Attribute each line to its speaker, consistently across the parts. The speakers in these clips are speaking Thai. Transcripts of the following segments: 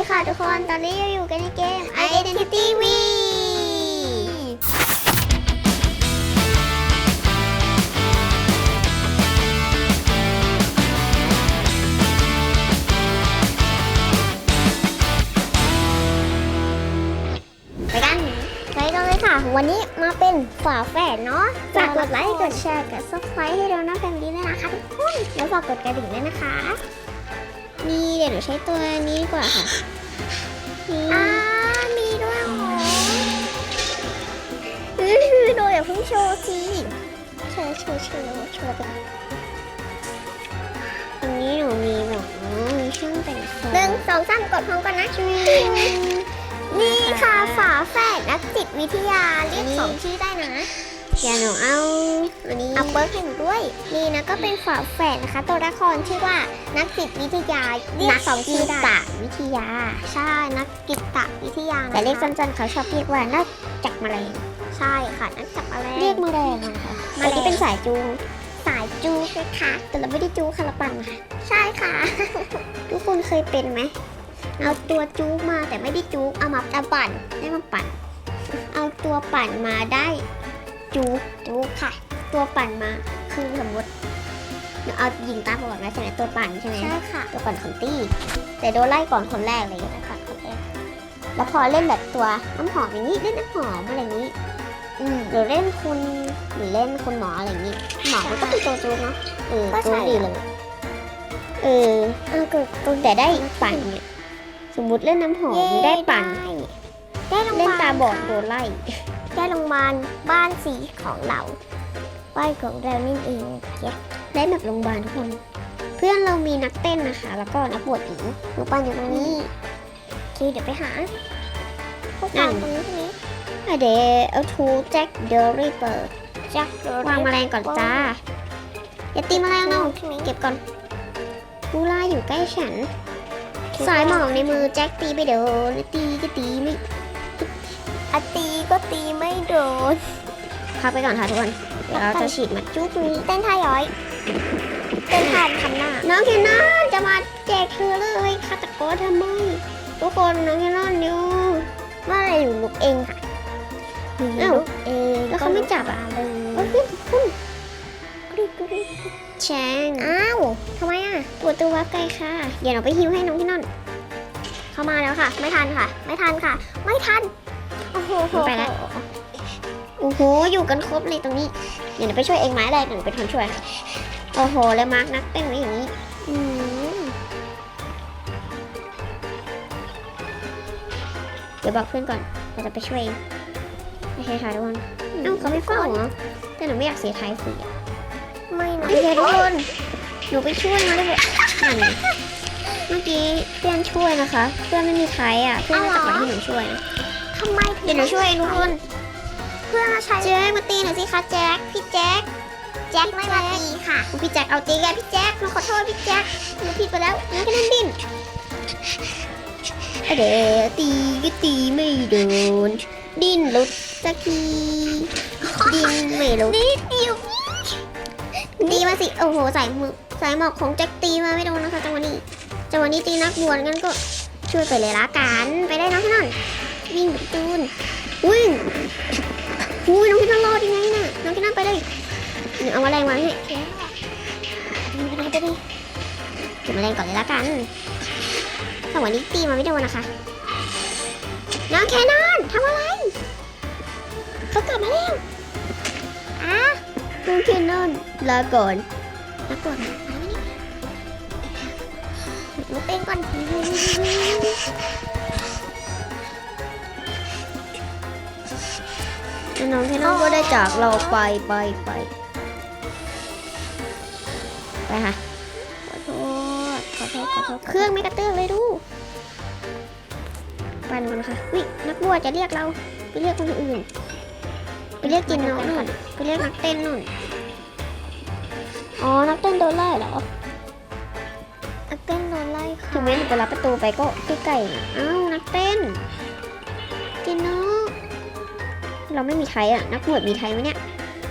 Speaker 1: ดีค่ะทุกคน ตอนนี้เราอยู่กันในเกม Identity V ไปกันไปกันเลยค่ะ วันนี้มาเป็นฝาแฝดเนาะฝากกดไลค์ กดแชร์ กด subscribe ให้เราหน้าแฟนดีด้วยนะคะทุกคน แล้วฝากกดกระดิ่งด้วยนะคะ นี่เดี๋ยวหนูใช้ตัวนี้ดีกว่าค่ะนี่อ่ามีด้วยเหรออือโดยอย่าเพิ่งโชว์สิโชว์โชว์โชว์โชว์ไปตรงนี้หนูมีแบบอ๋อมีช่องแต่งหนึ่งสองสามกดพร้อมกันนะนี่ค่ะฝาแฝดนักจิตวิทยาเรียกสองชื่อได้นะ เดี๋ยวหนูเอาอันนี้เอาเบิร์กให้หนูด้วย นี่นะก็เป็นฝาแฝดนะคะ ตัวละครชื่อว่านักจิตวิทยาเรียกสองชื่อได้นักจิตวิทยา ใช่นักจิตวิทยาแต่เรียกสั้นๆเขาชอบเรียกว่านักจักแมลงใช่ค่ะนักจักแมลงเรียกแมลงค่ะอันนี้เป็นสายจูงสายจูงเลยค่ะแต่เราไม่ได้จูงค่ะเราปั่นค่ะใช่ค่ะ ทุกคนเคยเป็นไหมเอาตัวจูงมาแต่ไม่ได้จูงเอามาเอาปั่นได้มาปั่นเอาตัวปั่นมาได้ จูงจูงค่ะ ตัวปั่นมาคือสมมติหนูเอายิงตาบอดมาใช่ไหมตัวปั่นใช่ไหมใช่ค่ะ ตัวปั่นของตี้ แต่โดนไล่ก่อนคนแรกเลยนะก่อนคนแรกแล้วพอเล่นแบบตัวน้ำหอมอย่างนี้เล่นน้ำหอมอะไรอย่างนี้อืมหรือเล่นคุณหรือเล่นคุณหมออะไรอย่างนี้หมอมันก็เป็นตัวจูงเนาะเออจูงดีเลยเออเออก็แต่ได้ปั่นเนี่ยสมมุติเล่นน้ำหอมได้ปั่น
Speaker 2: ได้โรงพ
Speaker 1: เล่น
Speaker 2: ยาบาล
Speaker 1: ตาบอดโดนไล่
Speaker 2: ได้โรงพยาบาลบ้านสีของเราบ้านของเรานี่เองเจ๊
Speaker 1: ได้แบบโรงพยาบาลทุกคน เพื่อนเรามีนักเต้นนะคะ แล้วก็นักบวชหญิงหนูปันอยู่ตรงนี้โอเคเดี๋ยวไปหา
Speaker 2: พวก
Speaker 1: นั่
Speaker 2: เรา
Speaker 1: น
Speaker 2: ตรงนี้ใช่ไหม
Speaker 1: อะเดี๋ยวเอาทูแจ็คเดอรี่เปิด
Speaker 2: จักร
Speaker 1: วางแมลงก่อนจ้าอย่าตีแมลงเนาะ
Speaker 2: ใช่ไหม
Speaker 1: เก็บก่อนมูลาอยู่ใกล้ฉัน สายหมองในมือแจ็คตีไปเดี๋ยวตีก็ตีไม่
Speaker 2: อะตีก็ตีไม่ โดน
Speaker 1: พักไปก่อนค่ะทุกคน เดี๋ยวเราจะฉีดมาจุ๊บตรงนี้
Speaker 2: เต้นท่าย้อย เต้นท่าทำหน้า
Speaker 1: น้องแคนนอนจะมาแจกเธอเลยฆาตกรทำไม ทุกคนน้องแคนนอนอยู่
Speaker 2: ว่าอะไรอยู่ลุกเองค่ะ
Speaker 1: เอ้า
Speaker 2: ลุกเอง
Speaker 1: แล้วเขาไม่จับอะ
Speaker 2: ก็ลุก
Speaker 1: โอ้
Speaker 2: มาย
Speaker 1: คุณ
Speaker 2: กริ๊กกริ๊ก
Speaker 1: แชงอ้าวทำไมอะปวดตัววับไกลค่ะ เดี๋ยวเราไปฮิวให้น้องแคนนอน
Speaker 2: เข้ามาแล้วค่ะ ไม่ทันค่ะ ไม่ทันค่ะ ไม่ทัน โอ้โห
Speaker 1: ไปแล้ว โอ้โห อยู่กันครบเลยตรงนี้ เดี๋ยวหนูไปช่วยเองไหมเลยเดี๋ยวหนูเป็นคนช่วยค่ะโอ้โห แล้วมาร์กนักเต้นไว้อย่างนี้ อืมเดี๋ยวบอกเพื่อนก่อน เราจะไปช่วยเองโอเคค่ะทุกคนเอ้าเขาไม่เฝ้าเหรอ แต่หนูไม่อยากเสียท้ายสิ
Speaker 2: ไม่นะ
Speaker 1: โอเคทุกคน หนูไปช่วยมาเลยนั่นไงเมื่อกี้เพื่อนช่วยนะคะ เพื่อนไม่มีไทยอะ เพื่อนมาจากวันที่หนูช่วยนะ
Speaker 2: ทำไมถึง
Speaker 1: เดี๋ยวหนูช่วยเองทุกคน
Speaker 2: เพื่อนมาใช้
Speaker 1: แจ็คมาตีหน่อยสิคะแจ็คพี่แจ็ค
Speaker 2: แจ็คไม่มาตีค่ะ
Speaker 1: พี่แจ็คเอาจริงอะพี่แจ็คหนูขอโทษพี่แจ็คหนูผิดไปแล้วหนูแค่นั้นดิ้นเอาเดี๋ยวตีก็ตีไม่โดนดิ้นหลุดสักทีดิ้นไม่หลุด
Speaker 2: นี่ดิว
Speaker 1: ตีมาสิโอ้โหสายมือสายหมอกของแจ็คตีมาไม่โดนนะคะจังหวะนี้จังหวะนี้ตีนักบวชงั้นก็ช่วยไปเลยละกันไปได้น้องพี่นนท์วิ่งแบบตูนวิ่ง อุ้ยน้องพี่นนท์รอดยังไงน่ะน้องพี่นนท์ไปเลยหนูเอาแมลงมาให้
Speaker 2: ไปดิไปดิ
Speaker 1: เก็บแมลงก่อนเลยละกันแต่วันนี้ตีมาไม่โดนนะคะ น้องแคนนอนทำอะไรเขากลับมาแล้วอะน้องแคนนอนลาก่อนลาก่อนมาแล้วนี่
Speaker 2: หนูเต้นก่อน
Speaker 1: น้องแคนนอนก็ได้จากเราไปไปไปไปค่ะ
Speaker 2: ขอโทษขอโทษขอโทษ
Speaker 1: เครื่องไม่กระเตื้องเลยดูปั่นก่อนค่ะวินักบวชจะเรียกเราไปเรียกคนอื่น ไปเรียกจินน้องนู่นไปเรียกนักเต้นนู่นอ๋อนักเต้นโดนไล่เหรอ
Speaker 2: นักเต้นโดนไล่ค่ะ
Speaker 1: ถึงแม้หนูไปรับประตูไปก็ใกล้ๆนะอ้าวนักเต้นจินน้อง เราไม่มีไทยอะ นักบวชมีไทยไหมเนี่ย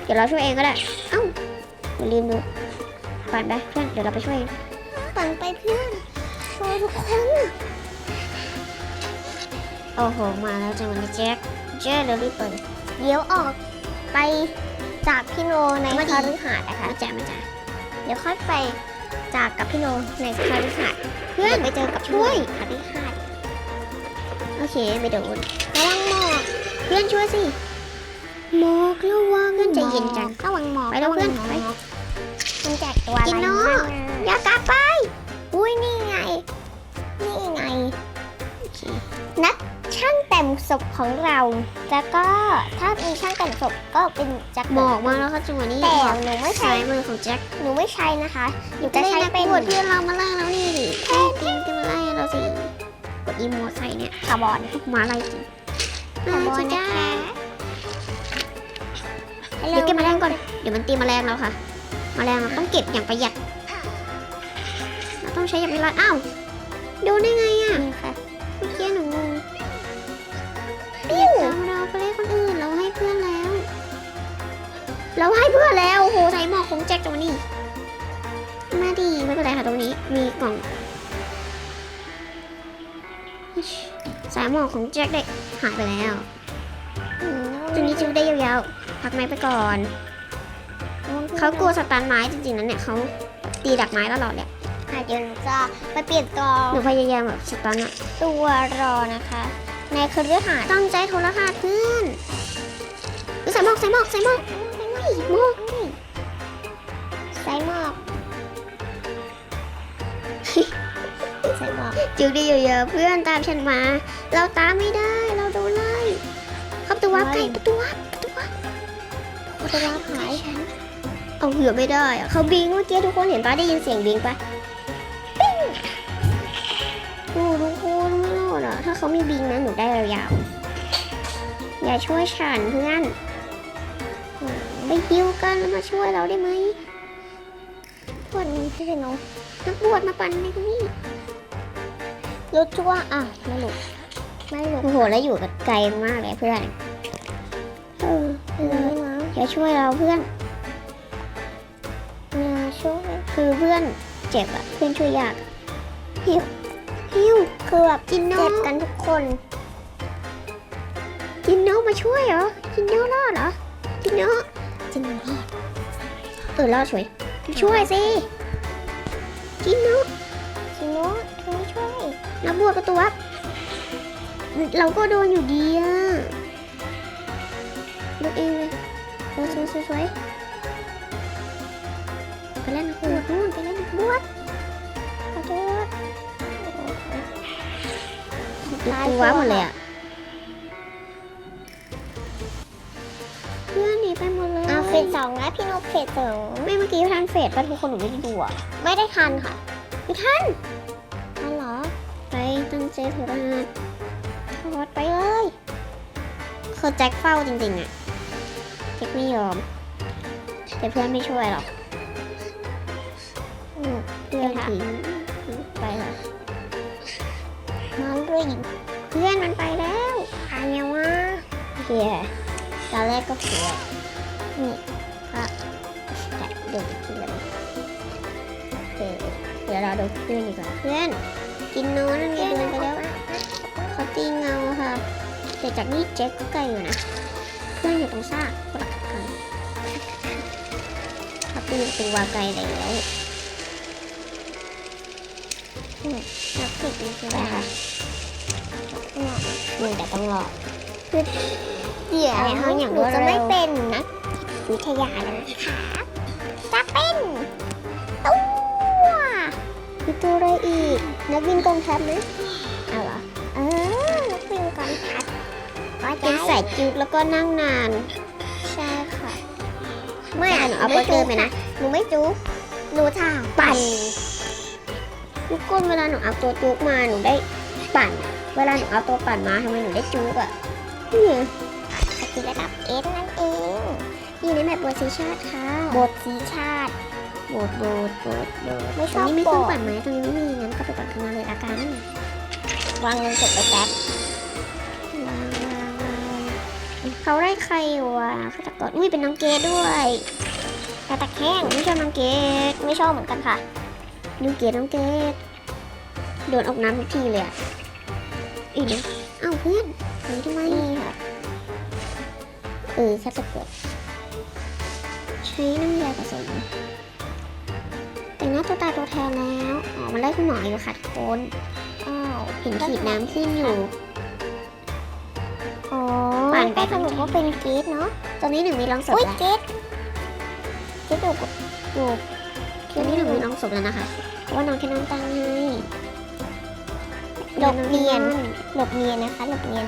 Speaker 1: เดี๋ยวเราช่วยเองก็ได้ เอ้าอย่าลืมดูปั่นไปเพื่อน เดี๋ยวเราไปช่วยเอง
Speaker 2: ปั่นไปเพื่อนช่วยทุกคน
Speaker 1: โอ้โห มาแล้วจังวันนี้แจ็คแจ็คเดี๋ยวรีบเปิด
Speaker 2: เดี๋ยวออกไปจากพี่โนใน
Speaker 1: มาดิ
Speaker 2: คฤหาสน์นะคะ
Speaker 1: มาจ้ามาจ้า
Speaker 2: เดี๋ยวค่อยไปจากกับพี่โนในคฤหาสน์
Speaker 1: เพื่อน
Speaker 2: ไปเจอกับ
Speaker 1: ช่วย
Speaker 2: คฤหาสน์
Speaker 1: โอเคไม่โดน
Speaker 2: ระวังหมอก
Speaker 1: เพื่อนช่วยสิ หมอกระวังเพื่อนใจเย็นจัง
Speaker 2: ระวังหมอก
Speaker 1: ไปแล้วเพื่อนไป
Speaker 2: มันแจกตัวอะไร
Speaker 1: กินเนอะ
Speaker 2: บ้าง
Speaker 1: อย่ากลับไป
Speaker 2: อุ้ยนี่ไง นี่ไงนักช่างแต่งศพของเรา แล้วก็ถ้ามีช่างแต่งศพก็เป็นแจ็ค
Speaker 1: หมอกมาแล้วค่ะจังหวะนี้
Speaker 2: แต่
Speaker 1: หมอก
Speaker 2: หนูไม่ใช้
Speaker 1: ซ้ายมือของแจ็ค
Speaker 2: หนูไม่ใช้นะคะหนู
Speaker 1: จะ
Speaker 2: จะ
Speaker 1: ใช้
Speaker 2: ใช้
Speaker 1: นัก
Speaker 2: เป็น
Speaker 1: บวชเพื่อนเรามาไล่แล้วนี่ดิแค่ทีมจะมาไล่เราสิกดอีโมใส่เนี่ย
Speaker 2: คาร์บอน
Speaker 1: มาไล่จริง
Speaker 2: คาร์บอน
Speaker 1: จ้า
Speaker 2: นะคะ
Speaker 1: เดี๋ยวเก็บแมลงก่อน เดี๋ยวมันตีแมลงแล้วค่ะ แมลงเราต้องเก็บอย่างประหยัด เราต้องใช้อย่างประหยัดอ้าวโดูได้ไงอะ
Speaker 2: นี่ค่ะ
Speaker 1: เมื่อกี้หนูงงปิ้วเราไปเล่นคนอื่น เราให้เพื่อนแล้ว เราให้เพื่อนแล้ว โอ้โหใส่หมอกของแจ็คตัวนี้ มาดีไม่เป็นไรค่ะตรงนี้ มีกล่องสายหมอกของแจ็คได้หายไปแล้ว
Speaker 2: อืม
Speaker 1: ตัวนี้จูได้ยาวๆ พักไม้ไปก่อนเขากลัวสตันไม้จริงๆนะเนี่ยเขาตีดักไม้ตลอดเลย
Speaker 2: อะเดี๋ยวหนูจะไปเปลี่ยนตัว
Speaker 1: หนูพยายามแบบสตันอะ
Speaker 2: ตัวรอนะคะ ในคฤหาสน์
Speaker 1: ตั้งใจโทรหาเพื่อนเฮ้ยใส่หมอกใส่หมอกใส่หมอกใส่หมอกหมอก
Speaker 2: ใส่หมอกใส่หมอก
Speaker 1: จูได้เยอะๆเพื่อนตามฉันมา เราตามไม่ได้เราโดนไล่เข้าประตูวับไก่ประตูวับประตูวับ
Speaker 2: ตัวรับหาย
Speaker 1: เอาเหือไม่ได้อะเขาบิงเมื่อกี้ทุกคนเห็นปะได้ยินเสียงบิงปะปิ้งโอ้ทุกคนไม่รอดอะถ้าเขาไม่บิงนะหนูได้ยาวๆอย่าช่วยฉันเพื่อนไปฮิวกันแล้วมาช่วยเราได้ไหม
Speaker 2: พวกนี้ที่เป็นน้อง
Speaker 1: นักบวชมาปั่นในตรงนี้
Speaker 2: รถชั่วอะไม่หลุดไม่หลุด
Speaker 1: โอ้โหแล้วอยู่กับไกลมากเลยเพื่อนเออ
Speaker 2: เลยนะ
Speaker 1: อย่าช่วยเราเพื่อน
Speaker 2: อย่าช่วย
Speaker 1: คือเพื่อนเจ็บอะเพื่อนช่วยยากฮิวฮิว
Speaker 2: คือแบบ
Speaker 1: จินโน
Speaker 2: เจ็บกันทุกคน
Speaker 1: จินโนมาช่วยเหรอจินโนรอดเหรอจินโน
Speaker 2: จริงเหรอ
Speaker 1: เออรอดช่วยช่วยสิจินโน
Speaker 2: จริงเนาะเธอไม่ช่วย
Speaker 1: นักบวชประตูวับเราก็โดนอยู่ดีอะดูเองเลย โอ้สวยสวยสวยไปเล่นนักบวชนู่นไปเล่นนักบวช
Speaker 2: ขอโทษ
Speaker 1: ประตูวับหมดเลยอะเพื่อนหนีไปหมดเลย
Speaker 2: เอาเฟสสองนะพี่นกเฟสสอง
Speaker 1: ไม่เมื่อกี้ทันเฟสป่ะทุกคนหนูไม่ได้ดูอะ
Speaker 2: ไม่ได้ทันค่ะ
Speaker 1: ไม่ทัน
Speaker 2: ทันเหรอ
Speaker 1: ไปตั้งใจโทรหัสทอดไปเลยคือแจ็คเฝ้าจริงๆอะ แจ็คไม่ยอม แต่เพื่อนไม่ช่วยหรอกเพื่อนทิ้งไปเหรอ
Speaker 2: มาเรื่อย
Speaker 1: เพื่อนมันไปแล้ว
Speaker 2: พายาวะ
Speaker 1: เฮียตอนแรกก็เสียนี่ก็แต่ดูกทีเลยโอเคเดี๋ยวเราดูเพื่อนดีกว่าเพื่อน กินโน้นนั่นไงเดินไปแล้วเขาตีเงาค่ะแต่จากนี้แจ็คก็ไกลอยู่นะ เพื่อนอยู่ตรงซากปลักกันเขาปีนประตูวาไกลแล้ว
Speaker 2: นับสิบนี่คือ
Speaker 1: ไป
Speaker 2: อะไร
Speaker 1: ค่ะหนึ่งแต่ต้องรอ
Speaker 2: เดี๋ยว
Speaker 1: ในห้องอย่าง
Speaker 2: ห
Speaker 1: ร
Speaker 2: นู
Speaker 1: วดเร็ว
Speaker 2: จะไม่เป็นนักวิทยาแล้วนะคะจะเป็นตัวมีตัวอะไรอีก นักบินกองทัพไหม
Speaker 1: เอาเหรอ
Speaker 2: เออนักบินกองทัพก็
Speaker 1: เป็น
Speaker 2: ได้
Speaker 1: สายจุกแล้วก็นั่งนาน
Speaker 2: ใช่ค่ะ
Speaker 1: ไม่อะหนูเอาเบอร์เกอร์ไปนะ
Speaker 2: หนูไม่จุกหนูท่า
Speaker 1: ปั่นทุกคนเวลาหนูเอาตัวจุกมาหนูได้ปั่น เวลาหนูเอาตัวปั่นมาทำไมหนูได้จุกอะนี่ไง
Speaker 2: สกิลระดับเอสนั่นเอง
Speaker 1: นี่ในแมปบทสีชาติค่ะ
Speaker 2: บทสีชาติ
Speaker 1: โบดโบดโบดโบด
Speaker 2: ไม่ช
Speaker 1: ตร
Speaker 2: องบ
Speaker 1: นี้มีเครื่อง
Speaker 2: โบด
Speaker 1: ปั่นไหมตรงนี้ไม่มีงั้นก็ไปปั่นข้างหน้าเลยละกัน
Speaker 2: วางเงินสดไปแป๊บ
Speaker 1: เขาไล่ใครอยู่อะเขาตะกดอุ้ยเป็นน้องเกดด้วย
Speaker 2: กระตะแข้ง
Speaker 1: ไม่ชอบน้องเกด
Speaker 2: ไม่ชอบเหมือนกันค่ะ
Speaker 1: ดูเกดน้องเกดโดนออกน้ำทุกทีเลยอะอีกเดี๋ยวอ้าวเพื่อนหนีทำไม
Speaker 2: ค่ะเออแค่จะกิด
Speaker 1: ใช้น้ำยาผสมแต่งหน้าตัวตายตัวแทนแล้วอ๋อมันไล่คุณหมออยู่ค่ะทุกคน
Speaker 2: อ้าว
Speaker 1: เห็นขีดน้ำขึ้นอยู่
Speaker 2: อ๋อ
Speaker 1: ปั่นไป
Speaker 2: ก็สรุปว่าเป็นเกตเนาะ
Speaker 1: ตอนนี้หนึ่งมีลองศพ
Speaker 2: อุ้ย
Speaker 1: แล้ว
Speaker 2: เกตเกตอยู่กับอยู่
Speaker 1: ตอนนี้หนึ่งมีลองศพแล้วนะคะเพราะว่าน้องแค่น้องตั้งให้
Speaker 2: หลบเนียนหลบเนียนนะคะหลบเนียน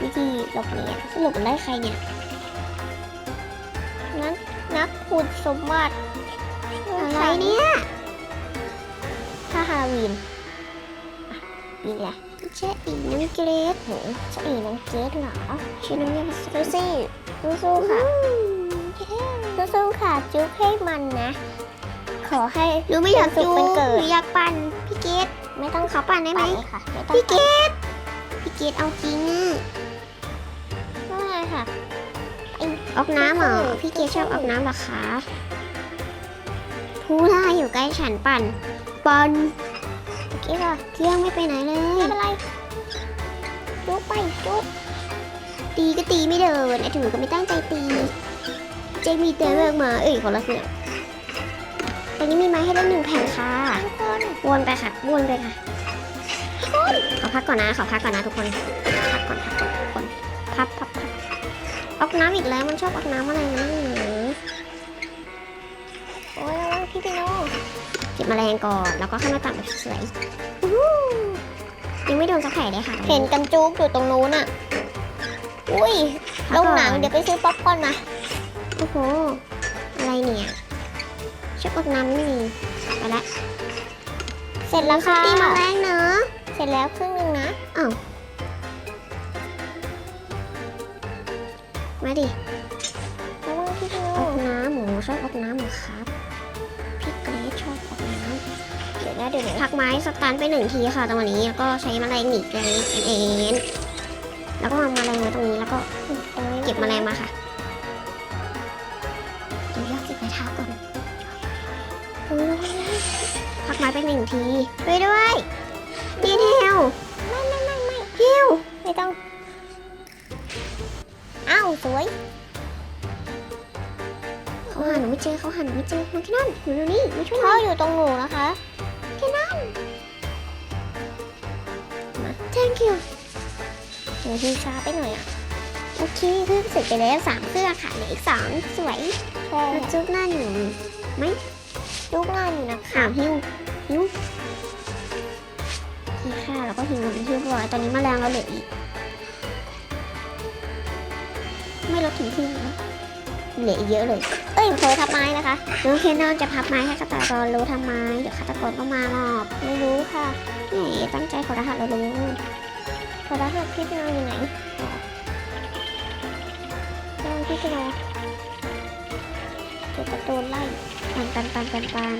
Speaker 2: วิธีหลบเนียน
Speaker 1: สรุปมันไล่ใครเนี่ย
Speaker 2: นั้นนักขุดสมบัติ
Speaker 1: อะไรเนี่ย
Speaker 2: ถ้าฮาโลวีนอะนี่แหละ
Speaker 1: เจ๊อีน้องเกรด
Speaker 2: โหจะอีน้องเกตเหรอ
Speaker 1: ชื่อน้ำยาผสม
Speaker 2: ดูสิสู้ๆค่ะสู้ๆค่ะ จุ๊บให้มันนะ ขอให้
Speaker 1: หนูไม่อยาก
Speaker 2: เป็นสุ
Speaker 1: จู
Speaker 2: ขเป็นเกิด
Speaker 1: หนูอยากปั่นพี่เกด
Speaker 2: ไม่ต้อง
Speaker 1: ขอปั่นได้ไหม
Speaker 2: ปั่นเลยค่ะไม่ต้อง
Speaker 1: พี่เก
Speaker 2: ปั่น
Speaker 1: ดพี่เกดเอาจริงอะ
Speaker 2: ไม่เป็นไรค่ะ
Speaker 1: ออกน้ำเหรอ
Speaker 2: สู้ๆ
Speaker 1: พี่เกดชอบออกน้ำเหรอคะผู้ล่าอยู่ใกล้ฉันปั่นปั่น
Speaker 2: โอ เคค่ะ
Speaker 1: เที่ยงไม่ไปไหนเล
Speaker 2: ไม่
Speaker 1: ย
Speaker 2: เป็นไรจุ๊บไปจุ๊บ
Speaker 1: ตีก็ตีไม่เดินไอ้ถือก็ไม่ตั้งใจตีเจมีเตือนเลิกมาเอ้ยคนละเสียงตอนนี้มีไม้ให้เล่นหนึ่งแผ่นค่ะ
Speaker 2: ทุกคน
Speaker 1: วนไปค่ะวนไปค่ะขอพักก่อนนะขอพักก่อนนะทุกคนพักก่อนพักก่อนทุกคนพับพับพับออกน้ำอีกแล้วมันชอบออกน้ำอะไรนะหนู
Speaker 2: โอ้ยระวังพี่พี่โน
Speaker 1: เก็บแมลงก่อน แล้วก็เข้ามาตัดแบบสวยอู้หูยังไม่โดนสักแผลเลยค่ะ
Speaker 2: เห็นกันจุ๊บอยู่ตรงนู้นอะอุ้ยโรงหนังเดี๋ยวไปซื้อป๊อปคอร์นมา
Speaker 1: โอ้โห อะไรเนี่ยชอบออกน้ำไม่มีไปละ
Speaker 2: เสร็จแล้วค่ะ
Speaker 1: ตีแมลงเนอะ
Speaker 2: เสร็จแล้วครึ่งหนึงนะ
Speaker 1: อ้าวมาดิ
Speaker 2: ระวังพี่พี่โน
Speaker 1: ออกน้ำหมูชอบออกน้ำเหรอครับ เดี๋
Speaker 2: ยวเดี๋ยวนะำ
Speaker 1: พักไม้สตันไปหนึ่งทีค่ะตรงนี้แล้วก็ใช้แมลงหนีบแรงเอ็นแล้วก็วางแมลงไว้ตรงนี้แล้วก็เก็บแมลงมาค่ะเดี๋ยวยอดเก็บไม้เท้าก่อนอพักไม้ไปหนึ่งทีไปด้วยดีเทล
Speaker 2: ไม่ไม่ไม่ไม่
Speaker 1: เที่ยว
Speaker 2: ไม่ต้องอ้าวสวย
Speaker 1: เขาหาหนูไม่เจอเขาหาหนูไม่เจอน้องแค่นั้นหนูอยู่นี่มาช่วยห
Speaker 2: พ่
Speaker 1: น่
Speaker 2: อ
Speaker 1: อย
Speaker 2: อยู่ตรงหนูนะคะ หนูทีช้าไปหน่อยอะ
Speaker 1: โอเคเครื่องเสร็จไปแล้วสามเครื่องค่ะเหลืออีกสองสวย
Speaker 2: ใช่
Speaker 1: แล้วจุ๊บหน้าอยู่
Speaker 2: ลูกงานอยู่นะ
Speaker 1: ข่าวหิวหิวโอเคค่ะแล้วก็หิวเป็นที่เรียบร้อยตอนนี้แมลงเราเหลืออีก ไม่ลดถึงครึ่งแล้วเหลืออีกเยอะเลย
Speaker 2: เอ้ยเผลอทับไม้นะคะ
Speaker 1: น้องเคนนอนจะพับไม้ให้ฆาตกรรู้ทำไม เดี๋ยวฆาตกรก็มาหรอก
Speaker 2: ไม่รู้ค่ะ
Speaker 1: แหมตั้งใจขอรหัสเรารู้
Speaker 2: โทรศัพท์พี่พี่โนอยู่ไหนอ๋อระวังพี่พี่โนเดี๋ยวจะโดนไล่
Speaker 1: ปันปันปันปันปัน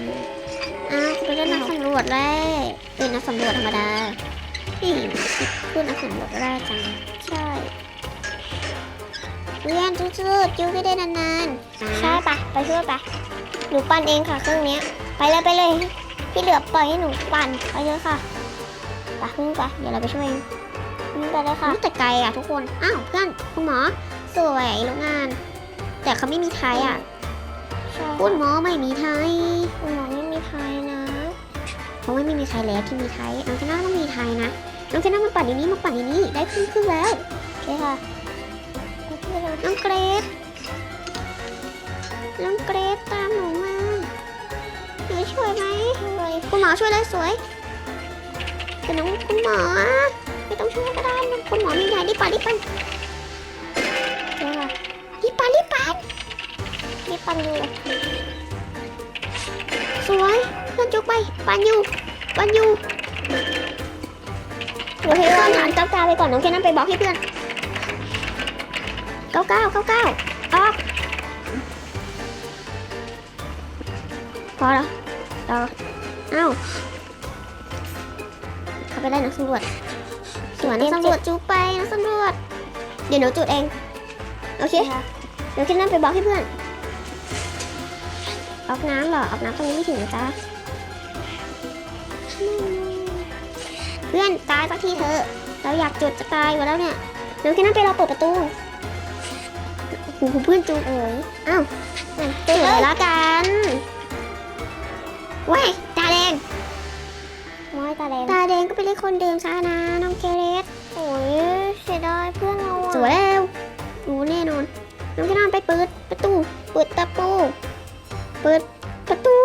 Speaker 1: อ้าวคุณเป็นนักสำรวจแร่เป็นนักสำรวจธรรมดานี่คือนักสำรวจแร่จัง
Speaker 2: ใช่
Speaker 1: เรียนจุ๊ดๆจิ้วไม่ได้นานๆ
Speaker 2: ใช่ปะไปช่วยปะหนูปั่นเองค่ะเครื่องเนี้ยไปเลยไปเลย พี่เหลือปล่อยให้หนูปั่นไปเลยค่ะไปขึ้นไป
Speaker 1: เดี๋ยวเราไปช่วยเอง
Speaker 2: ขึ้น ไปเลยค่ะ
Speaker 1: อุ๊ยแต่ไกลอะทุกคน อ้าวเพื่อนคุณหมอ สวยโรงงาน แต่เขาไม่มีไทยอะ
Speaker 2: ใช่
Speaker 1: คุณหมอไม่มีไทย
Speaker 2: คุณหมอไม่มีไทยนะ
Speaker 1: เพราะว่าไม่มีใครแล้วที่มีไทยน้องเจน่าต้องมีไทยนะน้องเจน่ามาปั่นในนี้มาปั่นในนี้ได้ครึ่งครึ่งแล้ว
Speaker 2: โอเคค่ะไปพี่เรา
Speaker 1: น้องเกรซน้องเกรซตามหนูมาหนูช่วยไหม
Speaker 2: ช่วย
Speaker 1: คุณหมอช่วยเลยสวยแต่น้องคุณหมอ ไม่ต้องช่วยก็ได้นะคุณหมอมีไทยรีบปั่นรีบปั่น
Speaker 2: เดี๋ยวค่ะ
Speaker 1: รีบปั่นรีบปั่น
Speaker 2: รีบปั่นอยู่
Speaker 1: สวยเพื่อนจุกไปปั่นอยู่ปั่นอยู่
Speaker 2: เดี๋ยวให้
Speaker 1: เพื่
Speaker 2: ว่า
Speaker 1: อนอ่านเก้าเก้าไปก่อนน้องแค่นั้นไปบล็อกให้เพื่อนเก้าเก้าเก้าเก้าออกพอแล้วต่อเอ้าเขาไปไล่นักสำรวจ วนนักสำรวจจุกไปนักสำรวจ เดี๋ยวหนูจุดเอง โอเค
Speaker 2: ค่ะ
Speaker 1: เดี๋ยวแค่นั้นไปบล็อกให้เพื่อน ออกน้ำเหรอ ออกน้ำตรงนี้ไม่ถึงนะจ๊ะเพื่อนตายสักทีเถอะเราอยากจดจะตายอยู่แล้วเนี่ยเดี๋ยวแค่นั้นไปเราเปิดประตูโอ้โหเพื่อนจูเอ๋ยอ้าวงั้นเจอแล้วกันเว้ยตาแดง
Speaker 2: ม้อยตาแดง
Speaker 1: ตาแดงก็ไปเล่นคนเดิมซะนะน้องเคเรส
Speaker 2: โอ้ยเสียดายเพื่อนเราอะ
Speaker 1: สวยแล้วรู้แน่นอนน้องแค่นั้นไปเปิดประตูเปิดตะปูเปิดประตู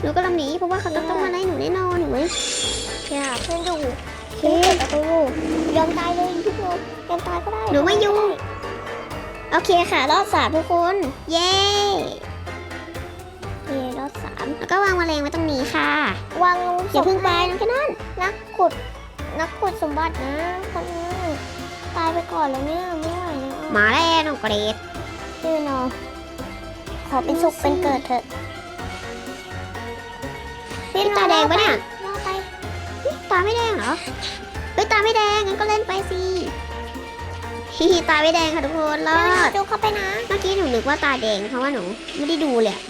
Speaker 1: หนูก็ลำหนีเพราะว่าเขาจะต้องมาไล่หนูแน่นอนหนูไหม
Speaker 2: เนี่ยเพื่อนอยู่
Speaker 1: โอเค
Speaker 2: เปิดประตูยอมตายเลยพี่โนยอมตายก็ได้
Speaker 1: หนูไม่ยุ่งโอเคค่ะ รอดสามทุกคน เย้
Speaker 2: เย่รอดสาม
Speaker 1: แล้วก็วางแมลงไว้ตรงนี้ค่ะ
Speaker 2: วางลง
Speaker 1: อย่าเพิ่งไป
Speaker 2: ศพ
Speaker 1: น้องแค่นั้น
Speaker 2: นักขุด นักขุดสมบัตินะคนนี้ตายไปก่อนแล้วเนี่ยไม่ไหวแล้ว
Speaker 1: มาแล้วน้องเกรด
Speaker 2: พี่โนขอเป็นสุขเป็นเกิดเถอะ
Speaker 1: พี่ตาแดงปะเนี่ย
Speaker 2: รอไป
Speaker 1: ตาไม่แดงเหรอเฮ้ยตาไม่แดงงั้นก็เล่นไปสิฮิฮิตาไม่แดงค่ะทุกคนรอ
Speaker 2: พี่โน
Speaker 1: ด
Speaker 2: จูเข้าไปนะ
Speaker 1: เมื่อกี้หนูนึกว่าตาแดงเพราะว่าหนูไม่ได้ดูเลยอะ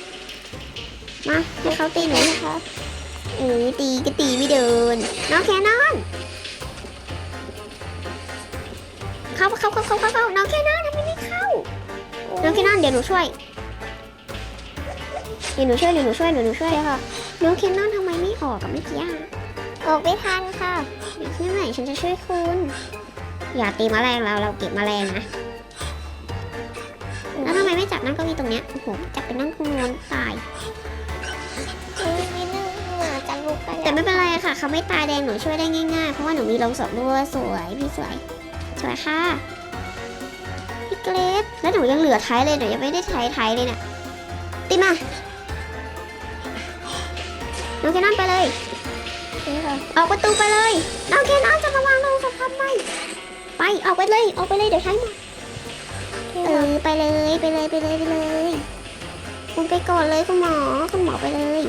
Speaker 1: มาให้เขาตีหนูนะคะหนูตีก็ตีไม่เดินน้องแคนนอนเข้าเข้าเข้าเข้าเข้าเข้าน้องแคนนอนทำไมไม่เข้าน้องแคนนอนเดี๋ยวหนูช่วยเดี๋ยวหนูช่วยเดี๋ยวหนูช่วยเดี๋ยวหนูช่วยค่ะน้องแคนนอนทำไมไม่ออกกับเมื่อกี้อะ
Speaker 2: ออกไม่ทันค่ะ
Speaker 1: เดี๋ยวที่ไหนฉันจะช่วยคุณอย่าตีแมลงเราเราเก็บแมลงนะแล้วทำไมไม่จับนั่งเก้าอี้ตรงเนี้ยโอ้โหจับไปนั่งตรงนู้นตาย
Speaker 2: เป็
Speaker 1: นไรค่ะเขาไม่ตายแดงหนูช่วยได้ง่ายๆ เพราะว่าหนูมีลงศพด้วยสวยพี่สวย สวยค่ะพี่เกรดแล้วหนูยังเหลือท้ายเลยหนูยังไม่ได้ใช้ท้ายเลยเนี่ยตีมาน้องแค่นั้นไปเลย
Speaker 2: นี่ค่ะ
Speaker 1: ออกประตูไปเลยน้องแค่นั้นจะมาวางลงศพทำไมไปออกไปเลยออกไปเลยเดี๋ยวใช้หมด
Speaker 2: พี่
Speaker 1: เอ
Speaker 2: โน
Speaker 1: อไปเลยไปเลยไปเลยไปเลยคุณไปก่อนเลยคุณหมอคุณหมอไปเลย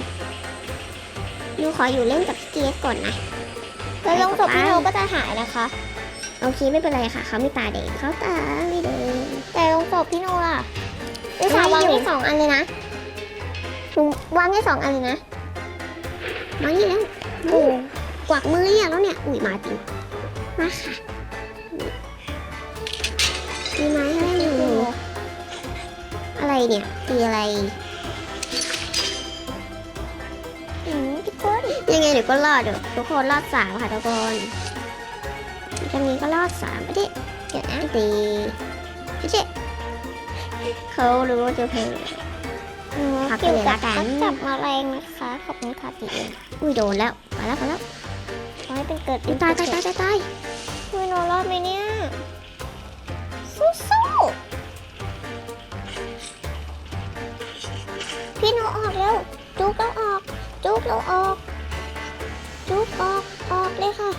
Speaker 1: หนูขออยู่เล่นกับพี่เกสก่อนนะ
Speaker 2: แล้วลงศพพี่โนก็จะหายนะคะ
Speaker 1: โอเคไม่เป็นไรค่ะเขาไม่ตาแดงเขาตาไม่แดง
Speaker 2: แต่ลงศพพี่โนล่ะอุตส่าห์วาง
Speaker 1: ไม่อยู่
Speaker 2: ได้สองอันเลยนะหนูวางได้สองอันเลยนะ
Speaker 1: มานี่แล้ว
Speaker 2: โอ้
Speaker 1: กวักมือเรียกแล้วเนี่ยอุ้ยมาจริงมาค่ะมีไม้ให้หนูอะไรเนี่ยตีอะไร ยังไงเดี๋ยวก็รอดเดี๋ยวทุกคนรอดสามค่ะทุกคนจะมีก็รอดสามไปดิ
Speaker 2: เดี๋ยวนะ
Speaker 1: ตีพี่เจ๊เขารู้ว่าจะเพลง
Speaker 2: อืม
Speaker 1: พักไป
Speaker 2: เกี่ยว
Speaker 1: เลย
Speaker 2: กั
Speaker 1: ละ
Speaker 2: บ
Speaker 1: กัน
Speaker 2: ก็จับแมาแรงนะคะ ขอบคุณค่ะพี่เอง
Speaker 1: อุ้ยโดนแล้วไปแล้วไปแล้ว
Speaker 2: ขอให้เป็นเกิด
Speaker 1: อุ๊ยตายตายตายตายตาย
Speaker 2: พี่โนรอดไหมเนี่ยสู้สู้ๆพี่โนออกแล้วจุกแล้วออกจุกแล้วออก จุกออก ออกเลยค่ะ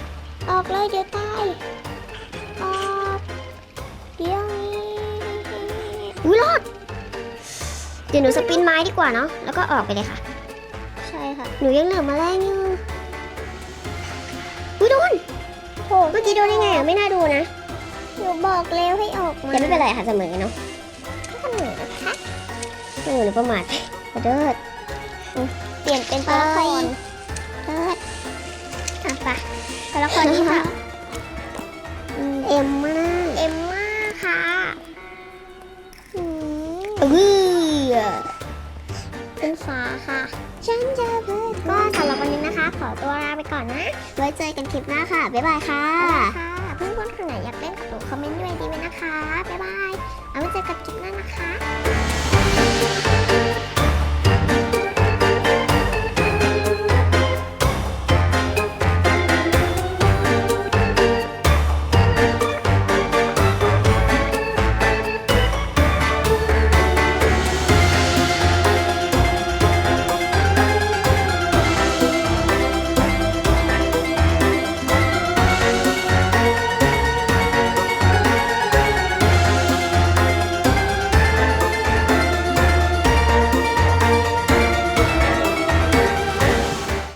Speaker 2: ออกเลยเดี๋ยวตาย ออกเดี๋ยวนี้
Speaker 1: อุ้ยรอด เดี๋ยวหนูสปินไม้ดีกว่าเนาะ แล้วก็ออกไปเลยค่ะ
Speaker 2: ใช่ค่ะ
Speaker 1: หนูยังเหลือแมาแรงอยู่อุ้ยโดน
Speaker 2: โถ
Speaker 1: เมื่อกี้โดนได้ไงอะ ไม่น่าดูนะ
Speaker 2: หนูบอกแล้วให้ออกมา
Speaker 1: แต่ไม่เป็นไรค่ะเสมอเนาะ
Speaker 2: ก็เหมือนนะคะ
Speaker 1: หนูหรือประมาทขอโทษ
Speaker 2: เปลี่ยนเป็นตัวละคร
Speaker 1: เลิศอะไปะตัวละครนี้ค่ะ
Speaker 2: อืม
Speaker 1: เอ็มมา
Speaker 2: เอ็มม่าค่ะอืม
Speaker 1: เออ
Speaker 2: เป็นฟ้าค่ะ
Speaker 1: ฉันจะเบิดก็สำหรับวันนี้นะคะ ขอตัวลาไปก่อนนะ ไว้เจอกันคลิปหน้าค่ะ บ๊ายบายค่ะ
Speaker 2: ค่ะเพื่อนๆคนไหนอยากเล่นกับหนูคอมเมนต์ด้วยดีไหมนะคะ บ๊ายบาย เอาไว้เจอกันคลิปหน้านะคะ